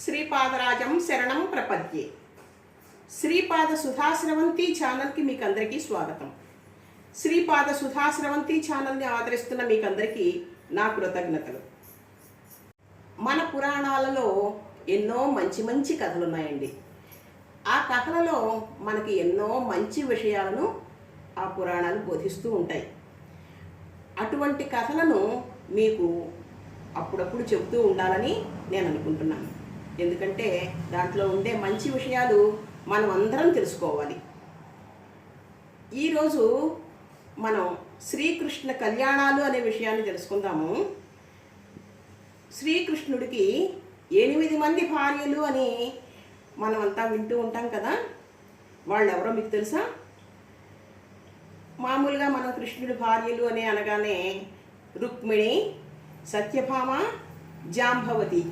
శ్రీపాదరాజం శరణం ప్రపద్యే. శ్రీపాద సుధాశ్రవంతి ఛానల్కి మీకు అందరికీ స్వాగతం. శ్రీపాద సుధాశ్రవంతి ఛానల్ని ఆదరిస్తున్న మీకు అందరికీ నా కృతజ్ఞతలు. మన పురాణాలలో ఎన్నో మంచి మంచి కథలు ఉన్నాయండి ఆ కథలలో మనకి ఎన్నో మంచి విషయాలను ఆ పురాణాలు బోధిస్తూ ఉంటాయి. అటువంటి కథలను మీకు అప్పుడప్పుడు చెబుతూ ఉండాలని నేను అనుకుంటున్నాను. ఎందుకంటే దాంట్లో ఉండే మంచి విషయాలు మనం అందరం తెలుసుకోవాలి. ఈరోజు మనం శ్రీకృష్ణ కళ్యాణాలు అనే విషయాన్ని తెలుసుకుందాము. శ్రీకృష్ణుడికి ఎనిమిది మంది భార్యలు అని మనం అంతా వింటూ ఉంటాం కదా. వాళ్ళు ఎవరో మీకు తెలుసా? మామూలుగా మనం కృష్ణుడి భార్యలు అని అనగానే రుక్మిణి సత్యభామ జాంభవతి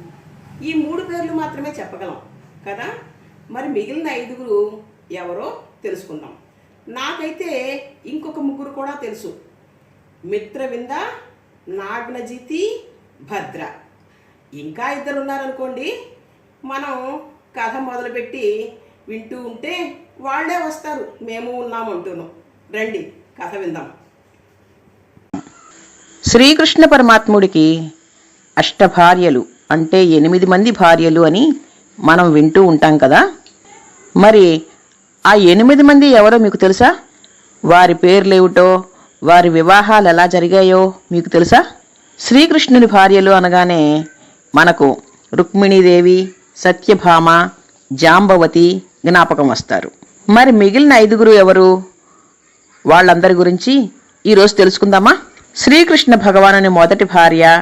ఈ మూడు పేర్లు మాత్రమే చెప్పగలం కదా? మరి మిగిలిన ఐదుగురు ఎవరో తెలుసుకుందాం. నాకైతే ఇంకొక ముగ్గురు కూడా తెలుసు. మిత్రవింద నాగ్నజితి భద్ర. ఇంకా ఇద్దరు ఉన్నారనుకోండి మనం కథ మొదలుపెట్టి వింటూ ఉంటే వాళ్ళే వస్తారు. మేము ఉన్నామంటున్నాం రండి కథ విందాం. శ్రీకృష్ణ పరమాత్ముడికి అష్టభార్యలు అంటే ఎనిమిది మంది భార్యలు అని మనం వింటూ ఉంటాం కదా. మరి ఆ ఎనిమిది మంది ఎవరో మీకు తెలుసా? వారి పేర్లేమిటో వారి వివాహాలు ఎలా జరిగాయో మీకు తెలుసా? శ్రీకృష్ణుని భార్యలు అనగానే మనకు రుక్మిణీదేవి సత్యభామ జాంబవతి జ్ఞాపకం వస్తారు. మరి మిగిలిన ఐదుగురు ఎవరు? వాళ్ళందరి గురించి ఈరోజు తెలుసుకుందామా? శ్రీకృష్ణ భగవానుని మొదటి భార్య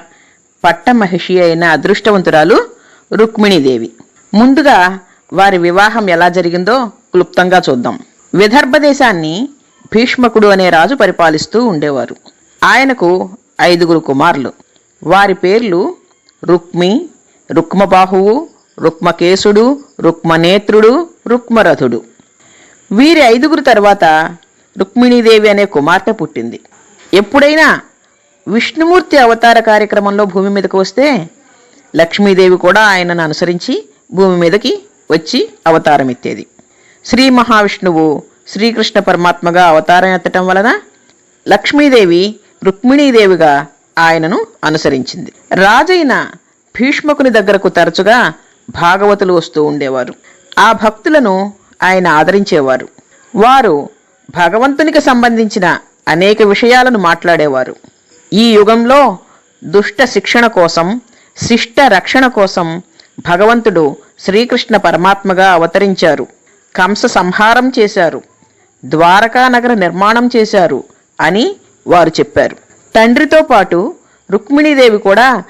పట్టమహిషి అయిన అదృష్టవంతురాలు రుక్మిణీదేవి. ముందుగా వారి వివాహం ఎలా జరిగిందో క్లుప్తంగా చూద్దాం. విదర్భ దేశాన్ని భీష్మకుడు అనే రాజు పరిపాలిస్తూ ఉండేవారు. ఆయనకు ఐదుగురు కుమారులు. వారి పేర్లు రుక్మి రుక్మబాహువు రుక్మకేశుడు రుక్మనేత్రుడు రుక్మరథుడు. వీరి ఐదుగురు తర్వాత రుక్మిణీదేవి అనే కుమార్తె పుట్టింది. ఎప్పుడైనా విష్ణుమూర్తి అవతార కార్యక్రమంలో భూమి మీదకు వస్తే లక్ష్మీదేవి కూడా ఆయనను అనుసరించి భూమి మీదకి వచ్చి అవతారం ఎత్తేది. శ్రీ మహావిష్ణువు శ్రీకృష్ణ పరమాత్మగా అవతారం ఎత్తటం వలన లక్ష్మీదేవి రుక్మిణీదేవిగా ఆయనను అనుసరించింది. రాజైన భీష్మకుని దగ్గరకు తరచుగా భాగవతులు వస్తూ ఉండేవారు. ఆ భక్తులను ఆయన ఆదరించేవారు. వారు భగవంతునికి సంబంధించిన అనేక విషయాలను మాట్లాడేవారు. ఈ యుగంలో దుష్ట శిక్షణ కోసం శిష్ట రక్షణ కోసం భగవంతుడు శ్రీకృష్ణ పరమాత్మగా అవతరించారు. కంస సంహారం చేశారు. ద్వారకా నగర నిర్మాణం చేశారు అని వారు చెప్పారు. తండ్రితో పాటు రుక్మిణీదేవి కూడా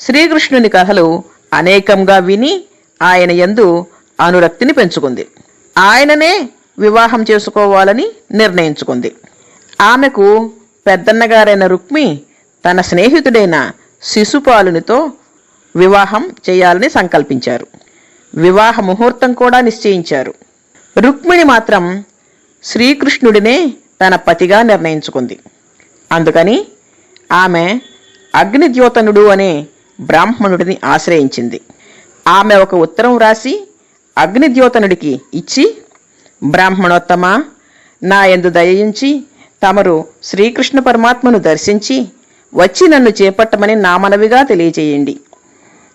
శ్రీకృష్ణుని కథలు అనేకంగా విని ఆయన యందు అనురక్తిని పెంచుకుంది. ఆయననే వివాహం చేసుకోవాలని నిర్ణయించుకుంది. ఆమెకు పెద్దన్నగారైన రుక్మి తన స్నేహితుడైన శిశుపాలునితో వివాహం చేయాలని సంకల్పించారు. వివాహ ముహూర్తం కూడా నిశ్చయించారు. రుక్మిణి మాత్రం శ్రీకృష్ణుడినే తన పతిగా నిర్ణయించుకుంది. అందుకని ఆమె అగ్నిద్యోతనుడు అనే బ్రాహ్మణుడిని ఆశ్రయించింది. ఆమె ఒక ఉత్తరం రాసి అగ్నిద్యోతనుడికి ఇచ్చి బ్రాహ్మణోత్తమ నా ఎందు దయించి తమరు శ్రీకృష్ణ పరమాత్మను దర్శించి వచ్చి నన్ను చేపట్టమని నా మనవిగా తెలియచేయండి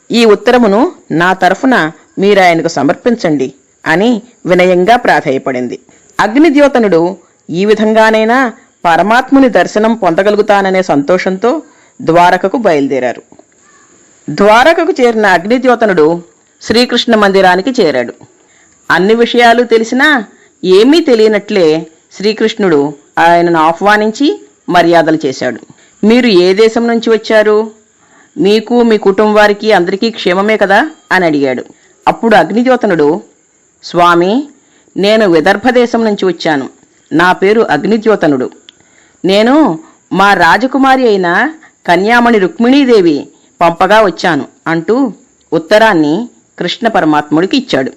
ఈ ఉత్తరమును నా తరఫున మీరు ఆయనకు సమర్పించండి అని వినయంగా ప్రాధేయపడింది. అగ్నిద్యోతనుడు ఈ విధంగానైనా పరమాత్ముని దర్శనం పొందగలుగుతాననే సంతోషంతో ద్వారకకు బయలుదేరారు. ద్వారకకు చేరిన అగ్నిద్యోతనుడు శ్రీకృష్ణ మందిరానికి చేరాడు. అన్ని విషయాలు తెలిసినా ఏమీ తెలియనట్లే శ్రీకృష్ణుడు ఆయనను ఆహ్వానించి మర్యాదలు చేశాడు. మీరు ఏ దేశం నుంచి వచ్చారు? మీకు మీ కుటుంబ వారికి అందరికీ క్షేమమే కదా? అని అడిగాడు. అప్పుడు అగ్నిజ్యోతనుడు స్వామి నేను విదర్భ దేశం నుంచి వచ్చాను. నా పేరు అగ్నిజ్యోతనుడు. నేను మా రాజకుమారి అయిన కన్యామణి రుక్మిణీదేవి పంపగా వచ్చాను అంటూ ఉత్తరాన్ని కృష్ణ పరమాత్ముడికి ఇచ్చాడు.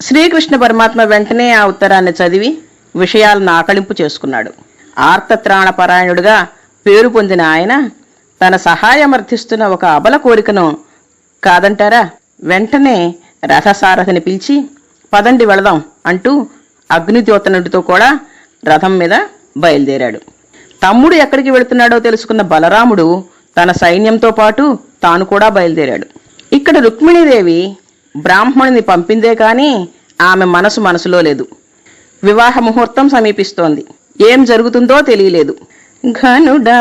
శ్రీకృష్ణ పరమాత్మ వెంటనే ఆ ఉత్తరాన్ని చదివి విషయాలను ఆకళింపు చేసుకున్నాడు. ఆర్తత్రాణపరాయణుడిగా పేరు పొందిన ఆయన తన సహాయమర్థిస్తున్న ఒక అబల కోరికను కాదంటారా? వెంటనే రథసారథిని పిలిచి పదండి వెళదాం అంటూ అగ్నిద్యోతనుడితో కూడా రథం మీద బయలుదేరాడు. తమ్ముడు ఎక్కడికి వెళుతున్నాడో తెలుసుకున్న బలరాముడు తన సైన్యంతో పాటు తాను కూడా బయలుదేరాడు. ఇక్కడ రుక్మిణీదేవి బ్రాహ్మణుని పంపిందే కానీ ఆమె మనసు మనసులో లేదు. వివాహ ముహూర్తం సమీపిస్తోంది. ఏం జరుగుతుందో తెలియలేదు. ఘనుడా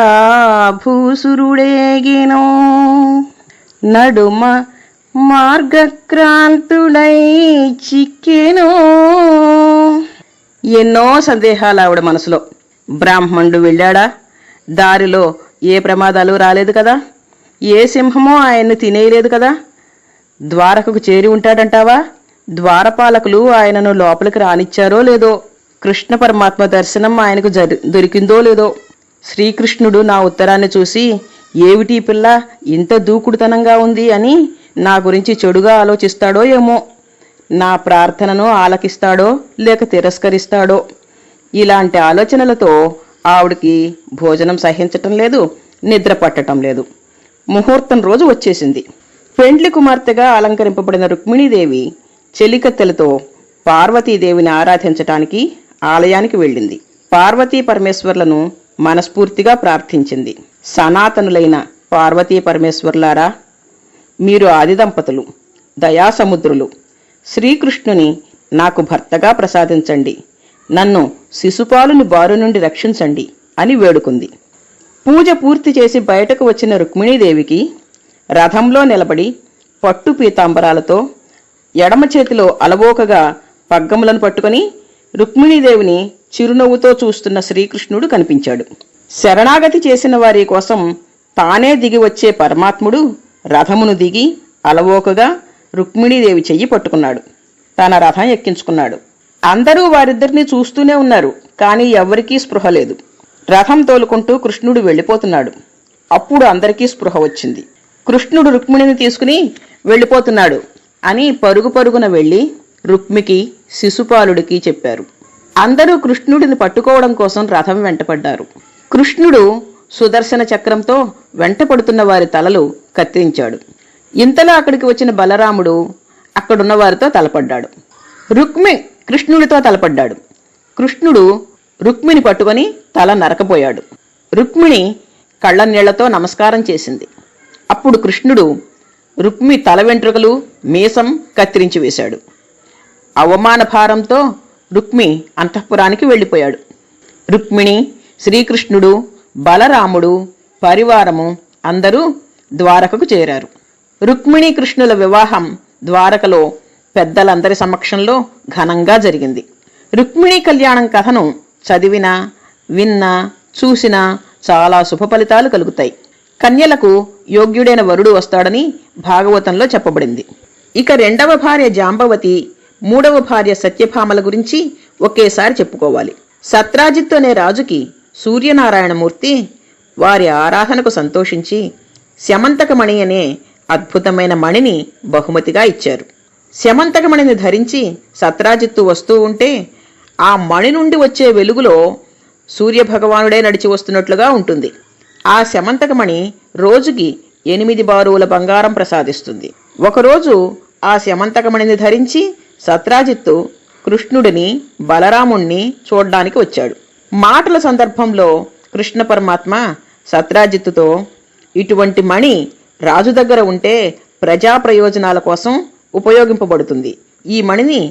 భూసురుడేగినో. నడుమ మార్గక్రాంతుడై చిక్కెనో. ఎన్నో సందేహాలు ఆవిడ మనసులో. బ్రాహ్మణుడు వెళ్ళాడా? దారిలో ఏ ప్రమాదాలు రాలేదు కదా? ఏ సింహమో ఆయన్ని తినేయలేదు కదా? ద్వారకకు చేరి ఉంటాడంటావా? ద్వారపాలకులు ఆయనను లోపలికి రానిచ్చారో లేదో కృష్ణ పరమాత్మ దర్శనం ఆయనకు దొరికిందో లేదో శ్రీకృష్ణుడు నా ఉత్తరాన్ని చూసి ఏమిటి పిల్ల? ఇంత దూకుడుతనంగా ఉంది అని నా గురించి చెడుగా ఆలోచిస్తాడో ఏమో? నా ప్రార్థనను ఆలకిస్తాడో లేక తిరస్కరిస్తాడో? ఇలాంటి ఆలోచనలతో ఆవిడికి భోజనం సహించటం లేదు నిద్ర పట్టటం లేదు. ముహూర్తం రోజు వచ్చేసింది. పెండ్లి కుమార్తెగా అలంకరింపబడిన రుక్మిణీదేవి చెలికత్తెలతో పార్వతీదేవిని ఆరాధించటానికి ఆలయానికి వెళ్ళింది. పార్వతీ పరమేశ్వర్లను మనస్ఫూర్తిగా ప్రార్థించింది. సనాతనులైన పార్వతీ పరమేశ్వర్లారా మీరు ఆది దంపతులు దయాసముద్రులు. శ్రీకృష్ణుని నాకు భర్తగా ప్రసాదించండి. నన్ను శిశుపాలుని బారు నుండి రక్షించండి అని వేడుకుంది. పూజ పూర్తి చేసి బయటకు వచ్చిన రుక్మిణీదేవికి రథంలో నిలబడి పట్టు పీతాంబరాలతో ఎడమ చేతిలో అలవోకగా పగ్గములను పట్టుకొని రుక్మిణీదేవిని చిరునవ్వుతో చూస్తున్న శ్రీకృష్ణుడు కనిపించాడు. శరణాగతి చేసిన వారి కోసం తానే దిగి వచ్చే పరమాత్ముడు రథమును దిగి అలవోకగా రుక్మిణీదేవి చెయ్యి పట్టుకున్నాడు. తన రథం ఎక్కించుకున్నాడు. అందరూ వారిద్దరిని చూస్తూనే ఉన్నారు కానీ ఎవరికీ స్పృహ లేదు. రథం తోలుకుంటూ కృష్ణుడు వెళ్ళిపోతున్నాడు. అప్పుడు అందరికీ స్పృహ వచ్చింది. కృష్ణుడు రుక్మిణిని తీసుకుని వెళ్ళిపోతున్నాడు. అని పరుగు పరుగున వెళ్ళి రుక్మికి శిశుపాలుడికి చెప్పారు. అందరూ కృష్ణుడిని పట్టుకోవడం కోసం రథం వెంటపడ్డారు. కృష్ణుడు సుదర్శన చక్రంతో వెంటపడుతున్న వారి తలలు కత్తిరించాడు. ఇంతలో అక్కడికి వచ్చిన బలరాముడు అక్కడున్న వారితో తలపడ్డాడు. రుక్మి కృష్ణుడితో తలపడ్డాడు. కృష్ణుడు రుక్మిని పట్టుకొని తల నరకపోయాడు. రుక్మిణి కళ్ళ నీళ్ళతో నమస్కారం చేసింది. అప్పుడు కృష్ణుడు రుక్మి తల వెంట్రుకలు మీసం కత్తిరించి వేశాడు. అవమాన భారంతో రుక్మి అంతఃపురానికి వెళ్ళిపోయాడు. రుక్మిణి శ్రీకృష్ణుడు బలరాముడు పరివారము అందరూ ద్వారకకు చేరారు. రుక్మిణి కృష్ణుల వివాహం ద్వారకలో పెద్దలందరి సమక్షంలో ఘనంగా జరిగింది. రుక్మిణి కళ్యాణం కథను చదివినా విన్నా చూసినా చాలా శుభ ఫలితాలు కలుగుతాయి. కన్యలకు యోగ్యుడైన వరుడు వస్తాడని భాగవతంలో చెప్పబడింది. ఇక రెండవ భార్య జాంబవతి మూడవ భార్య సత్యభామల గురించి ఒకేసారి చెప్పుకోవాలి. సత్రాజిత్ అనే రాజుకి సూర్యనారాయణమూర్తి వారి ఆరాధనకు సంతోషించి శమంతకమణి అనే అద్భుతమైన మణిని బహుమతిగా ఇచ్చారు. శమంతకమణిని ధరించి సత్రాజిత్తు వస్తూ ఉంటే ఆ మణి నుండి వచ్చే వెలుగులో సూర్యభగవానుడే నడిచి వస్తున్నట్లుగా ఉంటుంది. ఆ శమంతకమణి రోజుకి ఎనిమిది బారువుల బంగారం ప్రసాదిస్తుంది. ఒకరోజు ఆ శమంతకమణిని ధరించి సత్రాజిత్తు కృష్ణుడిని బలరాముణ్ణి చూడ్డానికి వచ్చాడు. మాటల సందర్భంలో కృష్ణ పరమాత్మ సత్రాజిత్తుతో ఇటువంటి మణి రాజు దగ్గర ఉంటే ప్రజా ప్రయోజనాల కోసం ఉపయోగింపబడుతుంది. ఈ మణిని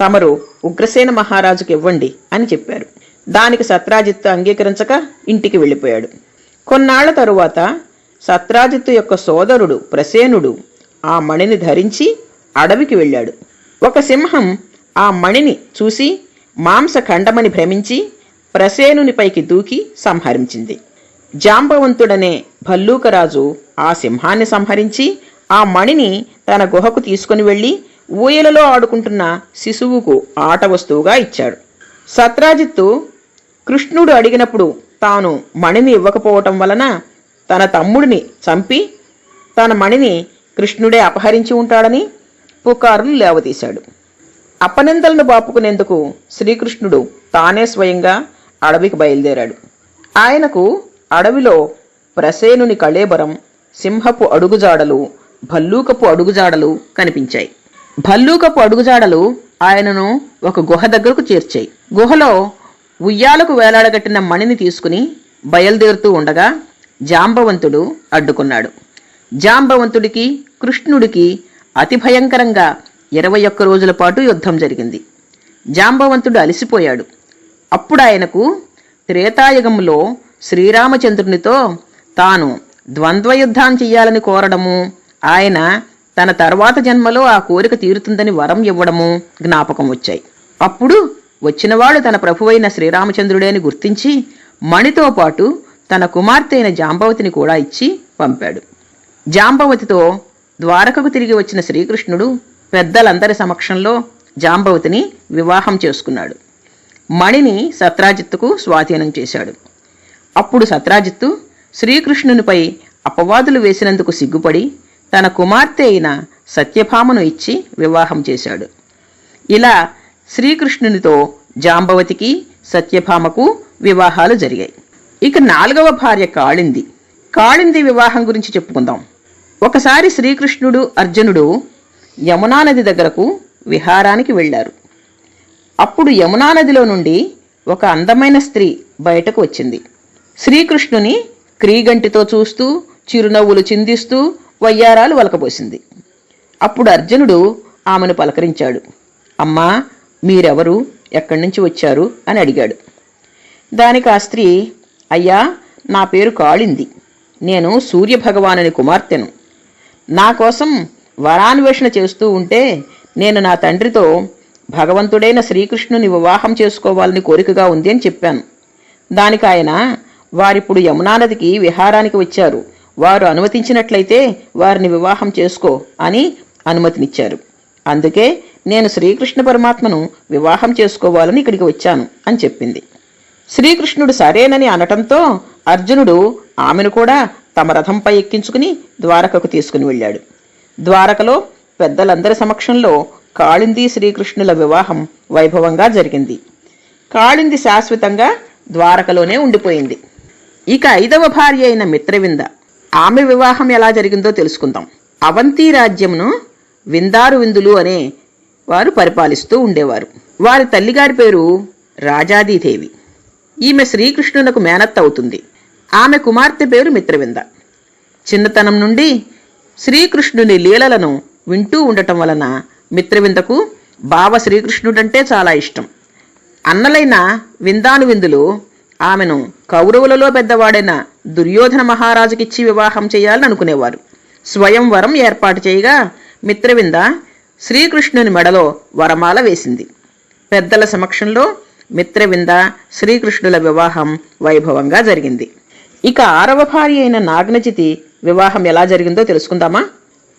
తమరు ఉగ్రసేన మహారాజుకి ఇవ్వండి అని చెప్పారు. దానికి సత్రాజిత్తు అంగీకరించక ఇంటికి వెళ్ళిపోయాడు. కొన్నాళ్ళ తరువాత సత్రాజిత్తు యొక్క సోదరుడు ప్రసేనుడు ఆ మణిని ధరించి అడవికి వెళ్ళాడు. ఒక సింహం ఆ మణిని చూసి మాంస ఖండమని భ్రమించి ప్రసేనునిపైకి దూకి సంహరించింది. జాంబవంతుడనే భల్లూకరాజు ఆ సింహాన్ని సంహరించి ఆ మణిని తన గుహకు తీసుకుని వెళ్ళి ఊయలలో ఆడుకుంటున్న శిశువుకు ఆట వస్తువుగా ఇచ్చాడు. సత్రాజిత్తు కృష్ణుడు అడిగినప్పుడు తాను మణిని ఇవ్వకపోవటం వలన తన తమ్ముడిని చంపి తన మణిని కృష్ణుడే అపహరించి ఉంటాడని పుకారులు లేవదీశాడు. అపనిందలను బాపుకునేందుకు శ్రీకృష్ణుడు తానే స్వయంగా అడవికి బయలుదేరాడు. ఆయనకు అడవిలో ప్రసేనుని కళేబరం సింహపు అడుగుజాడలు భల్లూకపు అడుగుజాడలు కనిపించాయి. భల్లూకపు అడుగుజాడలు ఆయనను ఒక గుహ దగ్గరకు చేర్చాయి. గుహలో ఉయ్యాలకు వేలాడగట్టిన మణిని తీసుకుని బయలుదేరుతూ ఉండగా జాంబవంతుడు అడ్డుకున్నాడు. జాంబవంతుడికి కృష్ణుడికి అతి భయంకరంగా ఇరవై ఒక్క రోజుల పాటు యుద్ధం జరిగింది. జాంబవంతుడు అలసిపోయాడు. అప్పుడు ఆయనకు త్రేతాయుగంలో శ్రీరామచంద్రునితో తాను ద్వంద్వయుద్ధం చెయ్యాలని కోరడము ఆయన తన తర్వాత జన్మలో ఆ కోరిక తీరుతుందని వరం ఇవ్వడము జ్ఞాపకం వచ్చాయి. అప్పుడు వచ్చినవాడు తన ప్రభువైన శ్రీరామచంద్రుడే అని గుర్తించి మణితో పాటు తన కుమార్తె అయిన జాంబవతిని కూడా ఇచ్చి పంపాడు. జాంబవతితో ద్వారకకు తిరిగి వచ్చిన శ్రీకృష్ణుడు పెద్దలందరి సమక్షంలో జాంబవతిని వివాహం చేసుకున్నాడు. మణిని సత్రాజిత్తుకు స్వాధీనం చేశాడు. అప్పుడు సత్రాజిత్తు శ్రీకృష్ణునిపై అపవాదులు వేసినందుకు సిగ్గుపడి తన కుమార్తె అయిన సత్యభామను ఇచ్చి వివాహం చేశాడు. ఇలా శ్రీకృష్ణునితో జాంబవతికి సత్యభామకు వివాహాలు జరిగాయి. ఇక నాలుగవ భార్య కాళింది. కాళింది వివాహం గురించి చెప్పుకుందాం. ఒకసారి శ్రీకృష్ణుడు అర్జునుడు యమునా నది దగ్గరకు విహారానికి వెళ్ళారు. అప్పుడు యమునా నదిలో నుండి ఒక అందమైన స్త్రీ బయటకు వచ్చింది. శ్రీకృష్ణుని క్రీగంటితో చూస్తూ చిరునవ్వులు చిందిస్తూ వయ్యారాలు వలకబోసింది. అప్పుడు అర్జునుడు ఆమెను పలకరించాడు. అమ్మా మీరెవరు? ఎక్కడి నుంచి వచ్చారు? అని అడిగాడు. దానికి ఆ స్త్రీ అయ్యా నా పేరు కాళింది. నేను సూర్యభగవానుని కుమార్తెను. నా కోసం వరాన్వేషణ చేస్తూ ఉంటే నేను నా తండ్రితో భగవంతుడైన శ్రీకృష్ణుని వివాహం చేసుకోవాలని కోరికగా ఉంది అని చెప్పాను. దానికి ఆయన వారిప్పుడు యమునా నదికి విహారానికి వచ్చారు. వారు అనుమతించినట్లయితే వారిని వివాహం చేసుకో అని అనుమతినిచ్చారు. అందుకే నేను శ్రీకృష్ణ పరమాత్మను వివాహం చేసుకోవాలని ఇక్కడికి వచ్చాను అని చెప్పింది. శ్రీకృష్ణుడు సరేనని అనటంతో అర్జునుడు ఆమెను కూడా తమ రథంపై ఎక్కించుకుని ద్వారకకు తీసుకుని వెళ్ళాడు. ద్వారకలో పెద్దలందరి సమక్షంలో కాళింది శ్రీకృష్ణుల వివాహం వైభవంగా జరిగింది. కాళింది శాశ్వతంగా ద్వారకలోనే ఉండిపోయింది. ఇక ఐదవ భార్య అయిన మిత్రవింద ఆమె వివాహం ఎలా జరిగిందో తెలుసుకుందాం. అవంతి రాజ్యమును విందారు విందులు అనే వారు పరిపాలిస్తూ ఉండేవారు. వారి తల్లిగారి పేరు రాజాదీదేవి. ఈమె శ్రీకృష్ణునకు మేనత్త అవుతుంది. ఆమె కుమార్తె పేరు మిత్రవింద. చిన్నతనం నుండి శ్రీకృష్ణుని లీలలను వింటూ ఉండటం వలన మిత్రవిందకు బావ శ్రీకృష్ణుడంటే చాలా ఇష్టం. అన్నలైన విందాను విందులు ఆమెను కౌరవులలో పెద్దవాడైన దుర్యోధన మహారాజుకిచ్చి వివాహం చేయాలని అనుకునేవారు స్వయంవరం ఏర్పాటు చేయగా మిత్రవింద శ్రీకృష్ణుని మెడలో వరమాల వేసింది. పెద్దల సమక్షంలో మిత్రవింద శ్రీకృష్ణుల వివాహం వైభవంగా జరిగింది. ఇక ఆరవ భార్య అయిన నాగ్నజితి వివాహం ఎలా జరిగిందో తెలుసుకుందామా?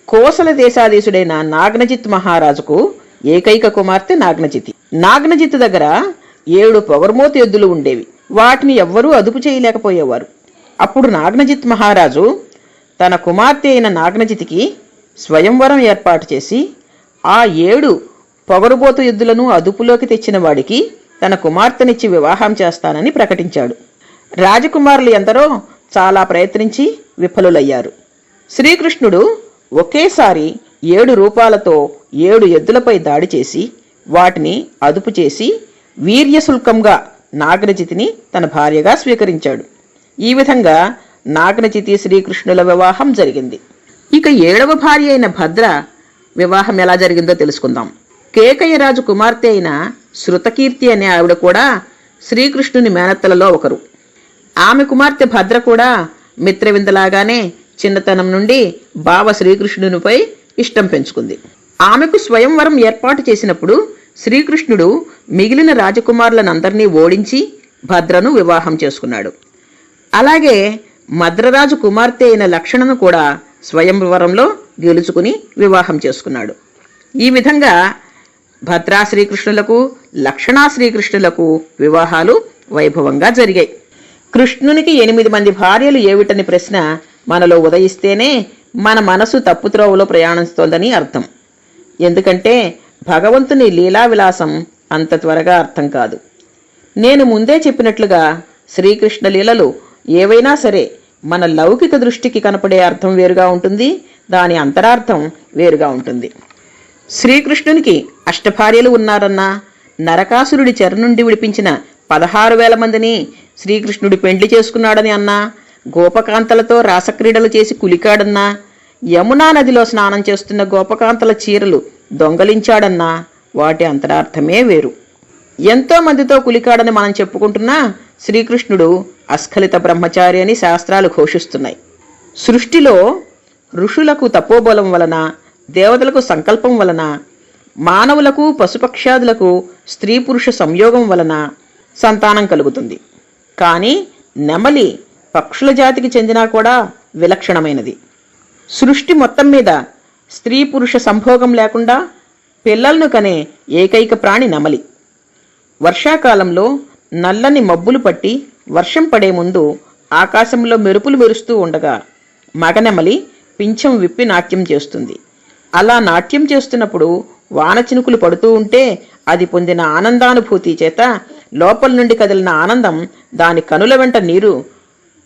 కోసల దేశాధీశుడైన నాగ్నజిత్ మహారాజుకు ఏకైక కుమార్తె నాగ్నజితి. నాగ్నజిత్ దగ్గర ఏడు పొగర్మోతు ఎద్దులు ఉండేవి. వాటిని ఎవ్వరూ అదుపు చేయలేకపోయేవారు. అప్పుడు నాగ్నజిత్ మహారాజు తన కుమార్తె అయిన నాగ్నజితికి స్వయంవరం ఏర్పాటు చేసి ఆ ఏడు పొగరుబోతు ఎద్దులను అదుపులోకి తెచ్చిన వాడికి తన కుమార్తెనిచ్చి వివాహం చేస్తానని ప్రకటించాడు. రాజకుమారులు ఎందరో చాలా ప్రయత్నించి విఫలులయ్యారు. శ్రీకృష్ణుడు ఒకేసారి ఏడు రూపాలతో ఏడు ఎద్దులపై దాడి చేసి వాటిని అదుపు చేసి వీర్యశుల్కంగా నాగరజితిని తన భార్యగా స్వీకరించాడు. ఈ విధంగా నాగరజితి శ్రీకృష్ణుల వివాహం జరిగింది. ఇక ఏడవ భార్య అయిన భద్ర వివాహం ఎలా జరిగిందో తెలుసుకుందాం. కేకయ్యరాజు కుమార్తె అయిన శృతకీర్తి అనే ఆవిడ కూడా శ్రీకృష్ణుని మేనత్తలలో ఒకరు. ఆమె కుమార్తె భద్ర కూడా మిత్రవిందలాగానే చిన్నతనం నుండి బావ శ్రీకృష్ణునిపై ఇష్టం పెంచుకుంది. ఆమెకు స్వయంవరం ఏర్పాటు చేసినప్పుడు శ్రీకృష్ణుడు మిగిలిన రాజకుమారులనందరినీ ఓడించి భద్రను వివాహం చేసుకున్నాడు. అలాగే మద్రరాజు కుమార్తె అయిన లక్షణను కూడా స్వయంవరంలో గెలుచుకుని వివాహం చేసుకున్నాడు. ఈ విధంగా భద్రా శ్రీకృష్ణులకు లక్షణా శ్రీకృష్ణులకు వివాహాలు వైభవంగా జరిగాయి. కృష్ణునికి ఎనిమిది మంది భార్యలు ఏమిటని ప్రశ్న మనలో ఉదయిస్తేనే మన మనసు తప్పుత్రోవలో ప్రయాణిస్తోందని అర్థం. ఎందుకంటే భగవంతుని లీలా విలాసం అంత త్వరగా అర్థం కాదు. నేను ముందే చెప్పినట్లుగా శ్రీకృష్ణ లీలలు ఏవైనా సరే మన లౌకిక దృష్టికి కనపడే అర్థం వేరుగా ఉంటుంది. దాని అంతరార్థం వేరుగా ఉంటుంది. శ్రీకృష్ణునికి అష్టభార్యలు ఉన్నారన్నా నరకాసురుడి చెర నుండి విడిపించిన పదహారు వేల మందిని శ్రీకృష్ణుడు పెండ్లి చేసుకున్నాడని అన్నా గోపకాంతలతో రాసక్రీడలు చేసి కులికాడన్నా యమునా నదిలో స్నానం చేస్తున్న గోపకాంతల చీరలు దొంగలించాడన్నా వాటి అంతరార్థమే వేరు. ఎంతో మందితో కులికాడని మనం చెప్పుకుంటున్నా శ్రీకృష్ణుడు అస్ఖలిత బ్రహ్మచారి అని శాస్త్రాలు ఘోషిస్తున్నాయి. సృష్టిలో ఋషులకు తపోబలం వలన దేవతలకు సంకల్పం వలన మానవులకు పశుపక్ష్యాదులకు స్త్రీ పురుష సంయోగం వలన సంతానం కలుగుతుంది. కానీ నెమలి పక్షుల జాతికి చెందినా కూడా విలక్షణమైనది. సృష్టి మొత్తం మీద స్త్రీ పురుష సంభోగం లేకుండా పిల్లలను కనే ఏకైక ప్రాణి నెమలి. వర్షాకాలంలో నల్లని మబ్బులు పట్టి వర్షం పడే ముందు ఆకాశంలో మెరుపులు మెరుస్తూ ఉండగా మగనెమలి పింఛం విప్పి నాట్యం చేస్తుంది. అలా నాట్యం చేస్తున్నప్పుడు వాన చినుకులు పడుతూ ఉంటే అది పొందిన ఆనందానుభూతి చేత లోపల నుండి కదిలిన ఆనందం దాని కనుల వెంట నీరు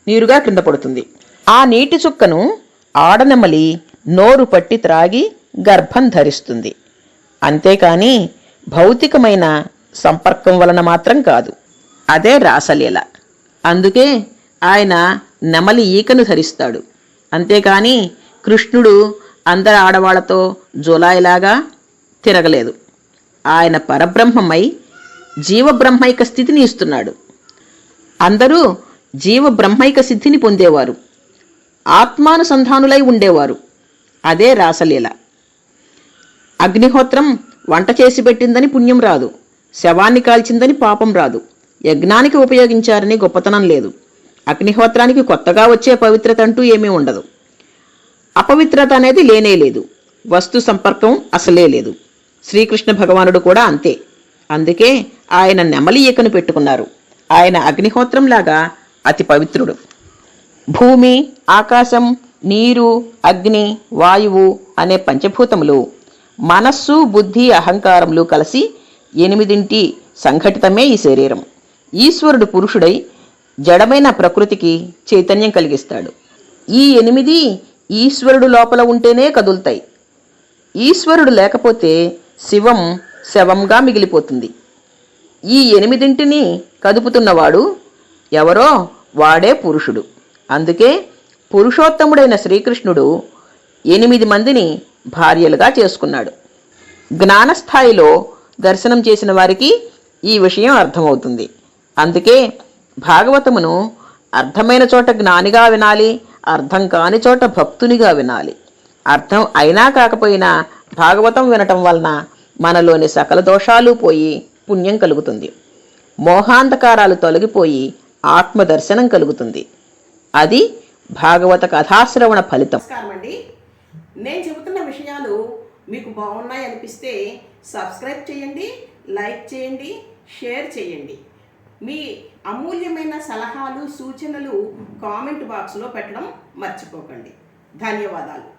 నీరుగా క్రింద పడుతుంది. ఆ నీటి చుక్కను ఆడనెమలి నోరు పట్టి త్రాగి గర్భం ధరిస్తుంది. అంతేకాని భౌతికమైన సంపర్కం వలన మాత్రం కాదు. అదే రాసలీల. అందుకే ఆయన నెమలి ఈకను ధరిస్తాడు. అంతేకాని కృష్ణుడు అందరి ఆడవాళ్ళతో జులాయిలాగా తిరగలేదు. ఆయన పరబ్రహ్మమై జీవబ్రహ్మైక స్థితిని ఇస్తున్నాడు. అందరూ జీవబ్రహ్మైక సిద్ధిని పొందేవారు. ఆత్మానుసంధానులై ఉండేవారు. అదే రాసలీల. అగ్నిహోత్రం వంట చేసి పెట్టిందని పుణ్యం రాదు. శవాన్ని కాల్చిందని పాపం రాదు. యజ్ఞానికి ఉపయోగించారని గొప్పతనం లేదు. అగ్నిహోత్రానికి కొత్తగా వచ్చే పవిత్రత అంటూ ఏమీ ఉండదు. అపవిత్రత అనేది లేనే లేదు. వస్తు సంపర్కం అసలే లేదు. శ్రీకృష్ణ భగవానుడు కూడా అంతే. అందుకే ఆయన నెమలి ఈకను పెట్టుకున్నారు. ఆయన అగ్నిహోత్రంలాగా అతి పవిత్రుడు. భూమి ఆకాశం నీరు అగ్ని వాయువు అనే పంచభూతములు మనస్సు బుద్ధి అహంకారములు కలిసి ఎనిమిదింటి సంఘటితమే ఈ శరీరం. ఈశ్వరుడు పురుషుడై జడమైన ప్రకృతికి చైతన్యం కలిగిస్తాడు. ఈ ఎనిమిది ఈశ్వరుడు లోపల ఉంటేనే కదులుతాయి. ఈశ్వరుడు లేకపోతే శివం శవంగా మిగిలిపోతుంది. ఈ ఎనిమిదింటిని కదుపుతున్నవాడు ఎవరో వాడే పురుషుడు. అందుకే పురుషోత్తముడైన శ్రీకృష్ణుడు ఎనిమిది మందిని భార్యలుగా చేసుకున్నాడు. జ్ఞానస్థాయిలో దర్శనం చేసిన వారికి ఈ విషయం అర్థమవుతుంది. అందుకే భాగవతమును అర్థమైన చోట జ్ఞానిగా వినాలి అర్థం కాని చోట భక్తునిగా వినాలి. అర్థం అయినా కాకపోయినా భాగవతం వినటం వలన మనలోని సకల దోషాలు పోయి పుణ్యం కలుగుతుంది. మోహాంధకారాలు తొలగిపోయి ఆత్మదర్శనం కలుగుతుంది. అది భాగవత కథాశ్రవణ ఫలితం. అండి. నేను చెబుతున్న విషయాలు మీకు బాగున్నాయి అనిపిస్తే సబ్స్క్రైబ్ చేయండి లైక్ చేయండి షేర్ చేయండి. మీ అమూల్యమైన సలహాలు సూచనలు కామెంట్ బాక్స్లో పెట్టడం మర్చిపోకండి. ధన్యవాదాలు.